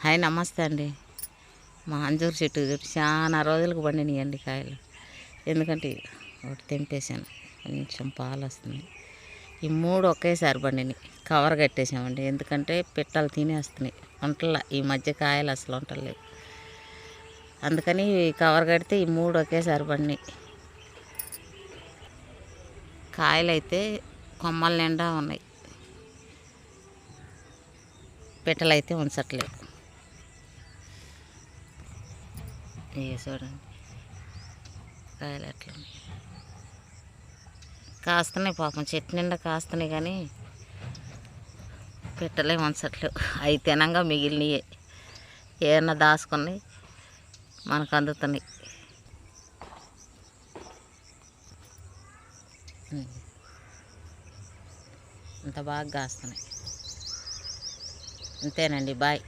Hi నమస్తే అండి. మా అంజూరు చెట్టు చూడు చాలా రోజులకు పండినాయండి కాయలు. ఎందుకంటే ఒకటి తెంపేశాను. కొంచెం పాలు వస్తుంది ఈ మూడు ఒకేసారి పండినాయి. కవర్ కట్టేసామండి ఎందుకంటే పిట్టలు తినేస్తున్నాయి. వంటల ఈ మధ్య కాయలు అసలు వంటలేవు అందుకని కవర్ కడితే ఈ మూడు ఒకేసారి పండినాయి. కాయలు అయితే కొమ్మల నిండా ఉన్నాయి. పిట్టలు అయితే ఉంచట్లేదు. చూడండి కాయలు ఎట్లా కాస్తున్నాయి పాపం. చెట్టు నిండా కాస్తున్నాయి కానీ పెట్టలేము ఉంచట్లేవు అవి తినంగా మిగిలినవి ఏమన్నా దాచుకున్నాయి మనకు అందుతున్నాయి. అంత ఇంత బాగా కాస్తున్నాయి. అంతేనండి బాయ్.